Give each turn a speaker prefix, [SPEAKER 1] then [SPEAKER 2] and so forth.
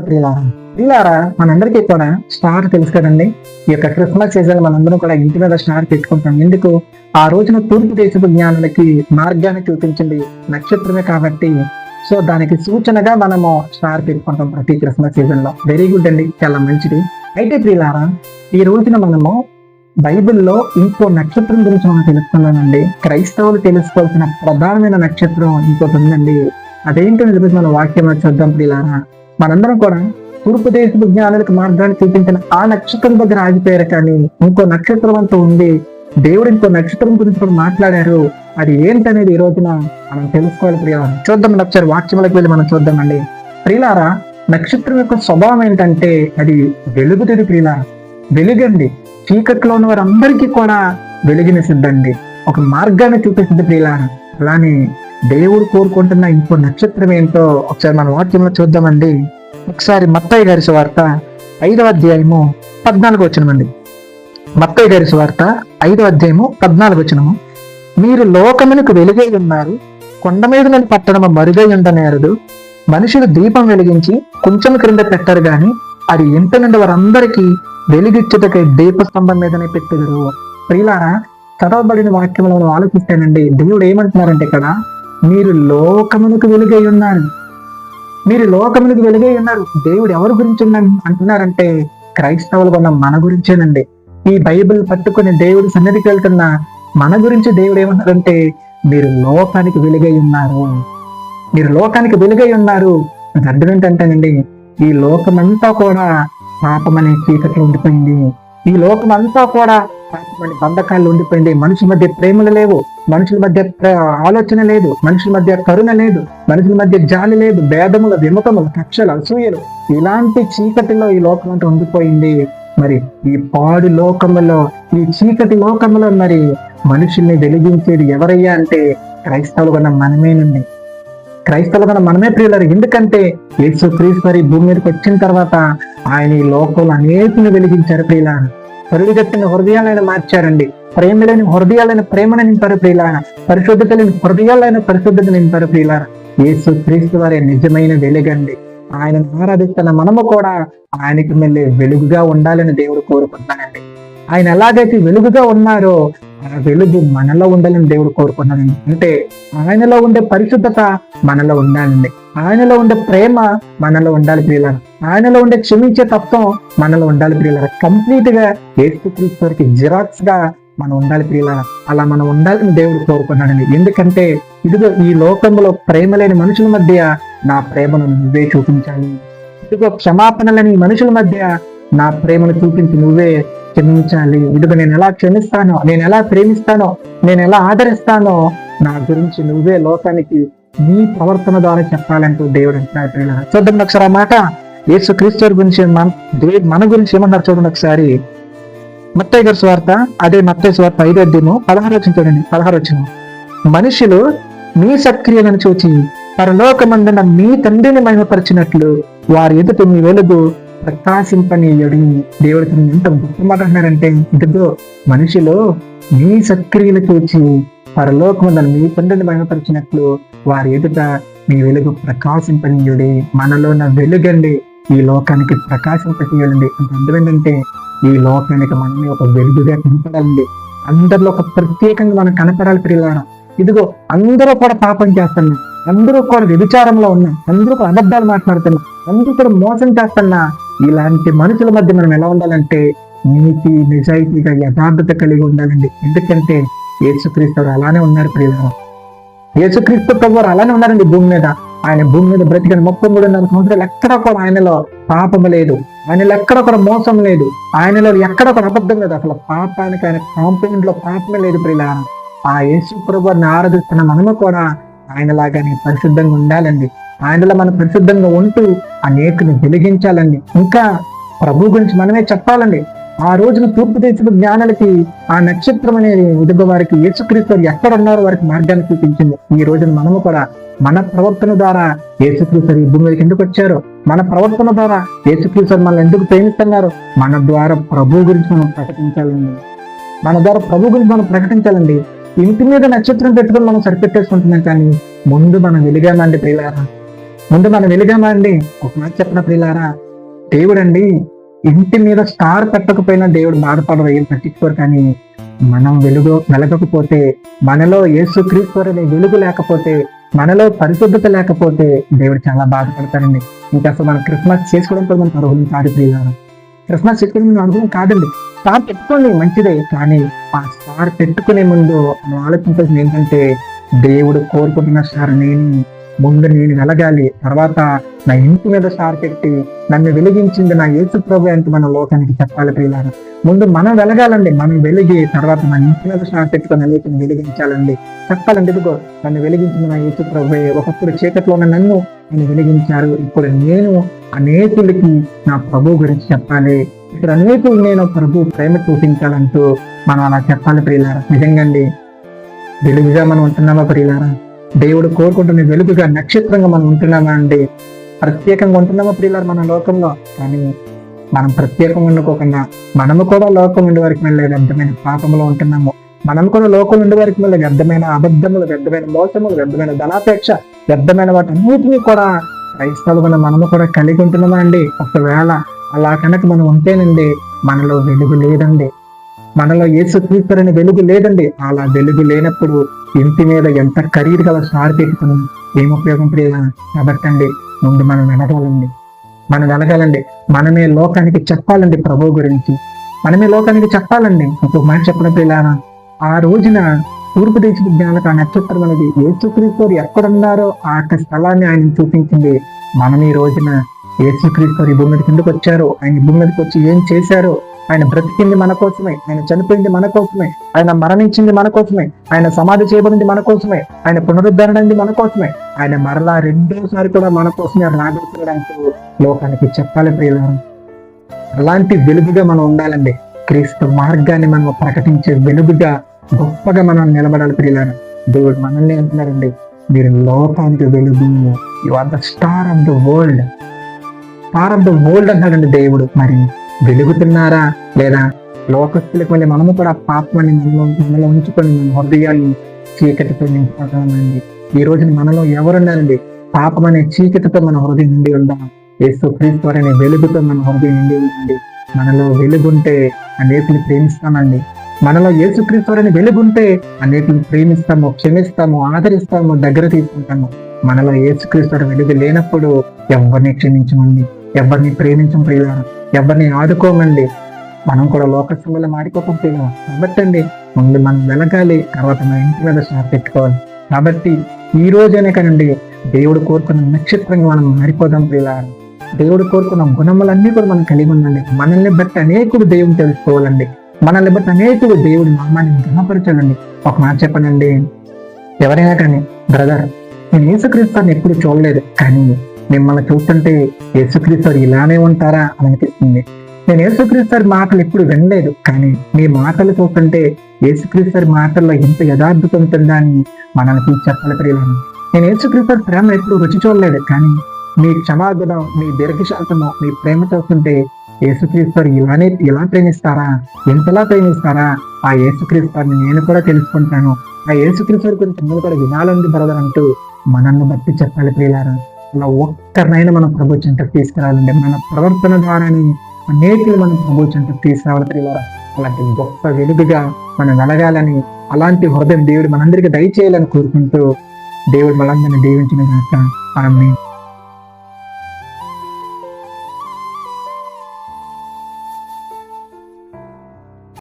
[SPEAKER 1] ప్రియులారా. ప్రియులారా మనందరికీ కూడా స్టార్ తెలుసు కదండి. ఈ యొక్క క్రిస్మస్ సీజన్ మనందరం కూడా ఇంటి మీద స్టార్ పెట్టుకుంటాం. ఎందుకు? ఆ రోజున తూర్పు దేశపు జ్ఞానులకి మార్గాన్ని చూపించింది నక్షత్రమే కాబట్టి. సో దానికి సూచనగా మనము స్టార్ పెట్టుకుంటాం ప్రతి క్రిస్మస్ సీజన్లో వెరీ గుడ్ అండి. చాలా మంచిది. అయితే ప్రియులారా ఈ రోజున మనము బైబిల్లో ఇంకో నక్షత్రం గురించి మనం తెలుసుకున్నామండి. క్రైస్తవులు తెలుసుకోవాల్సిన ప్రధానమైన నక్షత్రం ఇంకోటి ఉందండి. అదేంటో ఈరోజు మన వాక్యంలో చూద్దాం ప్రియులారా. మనందరం కూడా తూర్పు దేశపు జ్ఞానులకు మార్గాన్ని చూపించిన ఆ నక్షత్రం దగ్గర ఆగిపోయారు. కానీ ఇంకో నక్షత్రం అంతా ఉంది. దేవుడు ఇంకో నక్షత్రం గురించి కూడా మాట్లాడారు. అది ఏంటనేది ఈ రోజున మనం తెలుసుకోవాలి ప్రియులారా చూద్దాం ఒకసారి వాక్యములకు వెళ్ళి మనం చూద్దామండి. ప్రియులారా నక్షత్రం యొక్క స్వభావం ఏంటంటే అది వెలుగుతుంది ప్రియులారా వెలుగండి. చీకట్లో ఉన్న వారందరికీ కూడా వెలుగునిసిద్దండి ఒక మార్గాన్ని చూపిస్తుంది ప్రియులారా. అలానే దేవుడు కోరుకుంటున్న ఇంకో నక్షత్రం ఏంటో ఒకసారి మన వాక్యంలో చూద్దామండి. ఒకసారి మత్తయ్య గారి వార్త ఐదవ అధ్యాయము పద్నాలుగు వచ్చినమండి మత్తయ్య గారి వార్త ఐదవ అధ్యాయము పద్నాలుగు వచ్చినము మీరు లోకమునకు వెలుగై ఉన్నారు కొండ మీద నేను పట్టణము మరుగై ఉండనేరదు మనుషులు దీపం వెలిగించి కొంచెం క్రింద పెట్టరు గాని అది ఇంటి నుండి వారందరికీ వెలుగిచ్చుటకై దీప స్తంభం మీదనే పెట్టెదరు. ప్రియులారా చదవబడిన వాక్యంలో ఆలోచిస్తానండి దేవుడు ఏమంటున్నారంటే ఇక్కడ మీరు లోకమునకు వెలుగై ఉన్నారు. మీరు లోకమునకు వెలుగై ఉన్నారు. దేవుడు ఎవరి గురించి అంటున్నారంటే క్రైస్తవులు ఉన్న మన గురించేనండి. ఈ బైబిల్ పట్టుకుని దేవుడి సన్నిధికి వెళ్తున్న మన గురించి దేవుడు ఏమన్నారంటే మీరు లోకానికి వెలుగై ఉన్నారు. మీరు లోకానికి వెలుగై ఉన్నారు. అది అర్థం ఏంటంటేనండి ఈ లోకమంతా కూడా పాపమనే చీకట్లో ఉండిపోయింది. ఈ లోకమంతా కూడా పాపమని బంధకాలు ఉండిపోయింది. మనుషుల మధ్య ప్రేమలు లేవు. మనుషుల మధ్య ఆలోచన లేదు. మనుషుల మధ్య కరుణ లేదు. మనుషుల మధ్య జాలి లేదు. భేదముల విముఖములు కక్షలు అసూయలు. ఇలాంటి చీకటిలో ఈ లోకం అంతా ఉండిపోయింది. మరి ఈ పాడు లోకములో ఈ చీకటి లోకములో మరి మనుషుల్ని వెలిగించేది ఎవరయ్యా అంటే క్రైస్తవులు కన్నా మనమేనండి క్రైస్తవులు కన్నా మనమే ప్రియులరు. ఎందుకంటే యేసు క్రీస్తు మరి భూమి మీదకి వచ్చిన తర్వాత ఆయన ఈ లోకంలో అనేకుని వెలిగించారు ప్రియులారు. పరుడిగట్టిన హృదయాలను మార్చారండి. ప్రేమ లేని హృదయాలైన ప్రేమను నింపారు ప్రియులారా. పరిశుద్ధత లేని హృదయాలైన పరిశుద్ధత నింపారు ప్రియులారా. యేసు క్రీస్తు వారి నిజమైన వెలుగండి. ఆయనను ఆరాధిస్తున్న మనము కూడా ఆయనకి మళ్ళీ వెలుగుగా ఉండాలని దేవుడు కోరుకుంటానండి ఆయన ఎలాగైతే వెలుగుగా ఉన్నారో ఆ వెలుగు మనలో ఉండాలని దేవుడు కోరుకున్నాడండి అంటే ఆయనలో ఉండే పరిశుద్ధత మనలో ఉండాలండి. ఆయనలో ఉండే ప్రేమ మనలో ఉండాలి ప్రియులారు. ఆయనలో ఉండే క్షమించే తత్వం మనలో ఉండాలి ప్రియులారు. కంప్లీట్గా ఏసుక్రీస్తుకి జిరాక్స్గా మనం ఉండాలి ప్రియులారా. అలా మనం ఉండాలని దేవుడు కోరుకున్నాడండి. ఎందుకంటే ఇదిగో ఈ లోకంలో ప్రేమ లేని మనుషుల మధ్య నా ప్రేమను నువ్వే చూపించాలి. ఇదిగో క్షమాపణ లేని మనుషుల మధ్య నా ప్రేమను చూపించి నువ్వే క్షమించాలి. ఇదిగో నేను ఎలా క్షమిస్తానో నేను ఎలా ప్రేమిస్తానో నేను ఎలా ఆదరిస్తానో నా గురించి నువ్వే లోకానికి నీ ప్రవర్తన ద్వారా చెప్పాలంటూ దేవుడు అంటున్నాడు చూద్దాం ఒకసారి ఆ మాట. యేసు క్రీస్తు గురించి మన దేవుడు మన గురించి ఏమన్నారు చూడండి ఒకసారి. మత్తయ్య గారి స్వార్థ అదే మత్తయ్య స్వార్త ఐదో అధ్యయము పదహారు వచ్చిన చూడండి పదహారు వచ్చిన మనుషులు మీ సత్క్రియలను చూచి పరలోకమందున మీ తండ్రిని మహిమపరిచినట్లు వారి ఎదుట మీ వెలుగు ప్రకాశింపనీయుడి దేవుడు తనని ఎంత గొప్ప ఇదిగో మనిషిలో మీ సక్రియలు చూచి పరలోకములను మీ తండ్రిని మహిమపరిచినట్లు వారి ఎదుట మీ వెలుగు ప్రకాశింపనీయుడి మనలో ఉన్న వెలుగండి ఈ లోకానికి ప్రకాశింపనీయుడండి. అంటే అర్థం ఏంటంటే ఈ లోకానికి మనమే ఒక వెలుగుగా కనపడాలండి. అందరిలో ఒక ప్రత్యేకంగా మనం కనపడాలి ప్రియులారా. ఇదిగో అందరూ కూడా పాపం చేస్తున్నా అందరూ కూడా వ్యభిచారంలో ఉన్నా అందరూ కూడా అబద్ధాలు మాట్లాడుతున్నా అందరూ కూడా మోసం చేస్తున్నా ఇలాంటి మనుషుల మధ్య మనం ఎలా ఉండాలంటే నీతి నిజాయితీగా యథార్థత కలిగి ఉండాలండి. ఎందుకంటే యేసుక్రీస్తు అలానే ఉన్నారు ప్రియులారా. యేసుక్రీస్తు ప్రభువారు అలానే ఉన్నారండి భూమి మీద. ఆయన భూమి మీద బ్రతికిన ముప్పై మూడున్నర సంవత్సరాలు ఎక్కడ కూడా ఆయనలో పాపం లేదు. ఆయనలో ఎక్కడ కూడా మోసం లేదు. ఆయనలో ఎక్కడ కూడా అబద్ధం లేదు. అసలు పాపానికి ఆయన కాంపౌండ్లో పాపమే లేదు ప్రియుల ఆ యేసు ప్రభువారిని ఆరాధిస్తున్న మనము కూడా ఆయనలాగానే పరిశుద్ధంగా ఉండాలండి. ఆయనలో మనం పరిశుద్ధంగా ఉంటూ అనేకుని వెలిగించాలండి. ఇంకా ప్రభు గురించి మనమే చెప్పాలండి. ఆ రోజున తూర్పు దేశపు జ్ఞానులకి ఆ నక్షత్రం అనేది ఎదుగు వారికి యేసుక్రీస్తు ఎక్కడ ఉన్నారో వారికి మార్గాన్ని చూపించింది. ఈ రోజున మనము కూడా మన ప్రవర్తన ద్వారా యేసుక్రీస్తు ఈ భూమి మీదకి ఎందుకు వచ్చారు? మన ప్రవర్తన ద్వారా యేసుక్రీస్తు మనల్ని ఎందుకు ప్రేమిస్తున్నారు? మన ద్వారా ప్రభు గురించి మనం ప్రకటించాలండి. మన ద్వారా ప్రభు గురించి మనం ప్రకటించాలండి. ఇంటి మీద నక్షత్రం పెట్టుకొని మనం సరిపెట్టేసుకుంటున్నాం కానీ ముందు మనం వెలిగామండి ప్రియులారా. ముందు మనం వెలిగామా అండి ఒక మాట చెప్పిన ప్రియులారా? దేవుడు అండి ఇంటి మీద స్టార్ పెట్టకపోయినా దేవుడు బాధపడరు. ఏం పట్టించుకోరు కానీ మనం వెలుగు వెలగకపోతే మనలో యేసు క్రీస్తు అనే వెలుగు లేకపోతే మనలో పరిశుద్ధత లేకపోతే దేవుడు చాలా బాధపడతారండి ఇంకా అసలు మనం క్రిస్మస్ చేసుకోవడం కూడా మనకు అర్హులం కాదు ప్రియులారా. క్రిస్మస్ చేసుకోవడం మనం అర్హులం కాదండి. స్టార్ పెట్టుకోండి మంచిదే. కానీ ఆ స్టార్ పెట్టుకునే ముందు మనం ఆలోచించాల్సింది ఏంటంటే దేవుడు కోరుకుంటున్న స్టార్ నేను ముందు నేను వెలగాలి తర్వాత నా ఇంటి మీద స్టార్ పెట్టి నన్ను వెలిగించింది నా యేసు ప్రభు అంటే మన లోకానికి చెప్పాలి ప్రియులారు. ముందు మనం వెలగాలండి. మనం వెలిగి తర్వాత మన ఇంటి మీద స్టార్ పెట్టుకుని అనేకని వెలిగించాలండి. చెప్పాలండి ఇదిగో నన్ను వెలిగించిన నా యేసు ప్రభు. ఒకప్పుడు చీకట్లో ఉన్న నన్ను నేను వెలిగించారు. ఇప్పుడు నేను అనేకులకి నా ప్రభు గురించి చెప్పాలి. ఇక్కడ అనేకులు నేను ప్రభు ప్రేమ చూపించాలంటూ మనం అలా చెప్పాలి ప్రియులారా. నిజంగా అండి. వెలుగుగా మనం ఉంటున్నామా ప్రియులారా? దేవుడు కోరుకుంటున్న వెలుగుగా నక్షత్రంగా మనం ఉంటున్నామా అండి ప్రత్యేకంగా ఉంటున్నామా ప్రియులారా మన లోకంలో? కానీ మనం ప్రత్యేకంగా ఉండుకోకుండా మనము కూడా లోకం ఉండే వరకు వెళ్ళే వ్యర్థమైన పాపంలో ఉంటున్నాము. మనం కూడా లోకం ఉండే వరకు వెళ్ళే వ్యర్థమైన అబద్ధములు వ్యర్థమైన మోసములు వ్యర్థమైన ధనాపేక్ష వ్యర్థమైన వాటన్నిటినీ కూడా క్రైస్తవులు మనము కూడా కలిగి ఉంటున్నామా అండి ఒకవేళ అలా కనుక మనం ఉంటేనండి మనలో వెలుగు లేదండి. మనలో యేసు వెలుగు లేదండి. అలా వెలుగు లేనప్పుడు ఇంటి మీద ఎంత ఖరీదు గల స్టార్ పెట్టుకుని ఏం ఉపయోగం ప్రియ కాబట్టండి ముందు మనం వెనగాలండి మనం వెనగాలండి మనమే లోకానికి చెప్పాలండి ప్రభు గురించి. మనమే లోకానికి చెప్పాలండి. ఇంకొక మాట చెప్పడం ప్రియులారా ఆ రోజున తూర్పు దేశ విజ్ఞానికి ఆ నక్షత్రం అనేది యేసుక్రీస్తు ఎక్కడున్నారో ఆ యొక్క స్థలాన్ని ఆయన చూపించింది. మనం ఈ రోజున యేసుక్రీస్తు ఈ భూమి మీదకి కిందకు వచ్చారు? ఆయన భూమి మీదకి వచ్చి ఏం చేశారో? ఆయన బ్రతికింది మన కోసమే ఆయన చనిపోయింది మన కోసమే ఆయన మరణించింది మన కోసమే ఆయన సమాధి చేయబడింది మన కోసమే ఆయన పునరుద్ధరణింది మన కోసమే ఆయన మరలా రెండోసారి కూడా మన కోసమే రాబోతున్నాడంటూ లోకానికి చెప్పాలి ప్రియులారా. అలాంటి వెలుగుగా మనం ఉండాలండి. క్రీస్తు మార్గాన్ని మనం ప్రకటించే వెలుగుగా గొప్పగా మనం నిలబడాలి ప్రియులారా. దేవుడు మనల్ని అంటున్నారండి మీరు లోకానికి వెలుగు you are the star of the world star of the world అన్నాడండి దేవుడు మరి వెలుగుతున్నారా? లేదా లోకస్తులకు మళ్ళీ మనము కూడా పాపమని మనలో మనలో ఉంచుకొని మన హృదయాన్ని చీకటితో నింపుకుంటామండి ఈ రోజున మనలో ఎవరున్నారండి? పాపం అనే చీకటితో మన హృదయం నిండి ఉందాం. యేసు క్రీస్తు అనే వెలుగుతో మన హృదయం నిండి ఉందండి. మనలో వెలుగుంటే అనేకులు ప్రేమిస్తామండి. మనలో యేసుక్రీస్తు అనే వెలుగుంటే అనేకులు ప్రేమిస్తాము క్షమిస్తాము ఆదరిస్తాము దగ్గర తీసుకుంటాము. మనలో యేసుక్రీస్తు వెలుగు లేనప్పుడు ఎవరిని క్షమించమండి? ఎవరిని ప్రేమించం ప్రియులారా? ఎవరిని ఆదుకోమండి. మనం కూడా లోకసంలో మాడిపోతాం ప్రియుల కాబట్టి ముందు మనం వెలగాలి తర్వాత మన ఇంటి మీద షాప్ పెట్టుకోవాలి. కాబట్టి ఈ రోజైనా కానండి దేవుడు కోరుకున్న నక్షత్రంగా మనం మారిపోదాం ప్రియులా దేవుడు కోరుకున్న గుణములన్నీ కూడా మనం కలిగి ఉండండి. మనల్ని బట్టి అనేకుడు దేవుని తెలుసుకోవాలండి. మనల్ని బట్టి అనేకుడు దేవుడి నామాన్ని ఘనపరచాలండి. ఒక మాట చెప్పనండి ఎవరైనా కానీ బ్రదర్ నేను యేసుక్రీస్తుని ఎప్పుడు చూడలేదు కానీ మిమ్మల్ని చూస్తుంటే యేసుక్రీస్తు ఇలానే ఉంటారా అని అనిపిస్తుంది. నేను యేసుక్రీస్తు మాటలు ఎప్పుడు వినలేదు కానీ మీ మాటలు చూస్తుంటే యేసుక్రీస్తు మాటల్లో ఎంత యథార్థత ఉంటుందా అని మనల్ని చూసి చెప్పాలి ప్రియులను నేను యేసుక్రీస్తు ప్రేమ ఎప్పుడు రుచి చూడలేదు కానీ మీ క్షమాగుణం మీ దీర్ఘశాంతము మీ ప్రేమ చూస్తుంటే యేసుక్రీస్తు ఇలానే ఇలా ప్రేమిస్తారా ఎంతలా ప్రేమిస్తారా? ఆ యేసుక్రీస్తుని నేను కూడా తెలుసుకుంటాను. ఆ యేసుక్రీస్తు గురించి నేను కూడా వినాలంది బ్రదర్ అంటూ మనల్ని బట్టి చెప్పాలి ప్రియులారా. అలా ఒక్కరినైనా మనం ప్రభు చెంతకు తీసుకురావాలండి. మన ప్రవర్తన ద్వారానే అనేకులు మనం ప్రభు చెంతకు తీసుకురావాలి ద్వారా అలాంటి గొప్ప వెలుగుగా మనం వెలగాలని అలాంటి హృదయం దేవుడు మనందరికీ దయచేయాలని కోరుకుంటూ దేవుడు మనందరిని దీవించిన గాక. ఆమె